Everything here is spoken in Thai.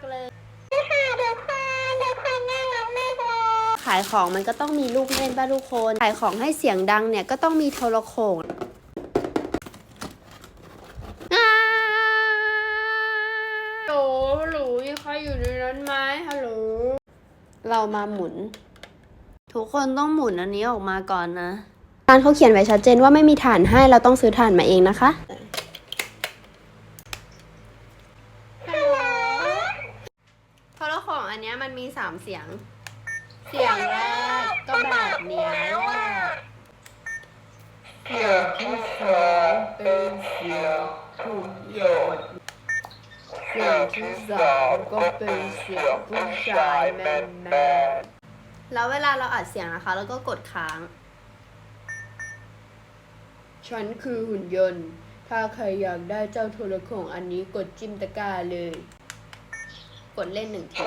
ากเลยขายของมันก็ต้องมีลูกเล่นป่ะทุกคน ขายของให้เสียงดังเนี่ยก็ต้องมีโทรโขงอ้าฮัลโหลฮัลโหลมีใครอยู่ในนั้นไหมฮัลโหล เรามาหมุน ทุกคนต้องหมุนอันนี้ออกมาก่อนนะร้านเขาเขียนไว้ชัดเจนว่าไม่มีฐานให้เราต้องซื้อฐานมาเองนะคะ โทรข องอันเนี้ยมันมีสามเสียง เสียงแรกก็แบบเนี้ยแหละเสียงที่สองเป็นเสียงหุ่นยนต์เสียงที่สามก็เป็นเสียงผู้ชายแมนแมนแล้วเวลาเราอัดเสียงนะคะ แล้วก็กดค้าง ฉันคือหุ่นยนต์ ถ้าใครอยากได้เจ้าโทรโขงอันนี้กดจิ้มตะกร้าเลยก ดเล่นหนึ่งที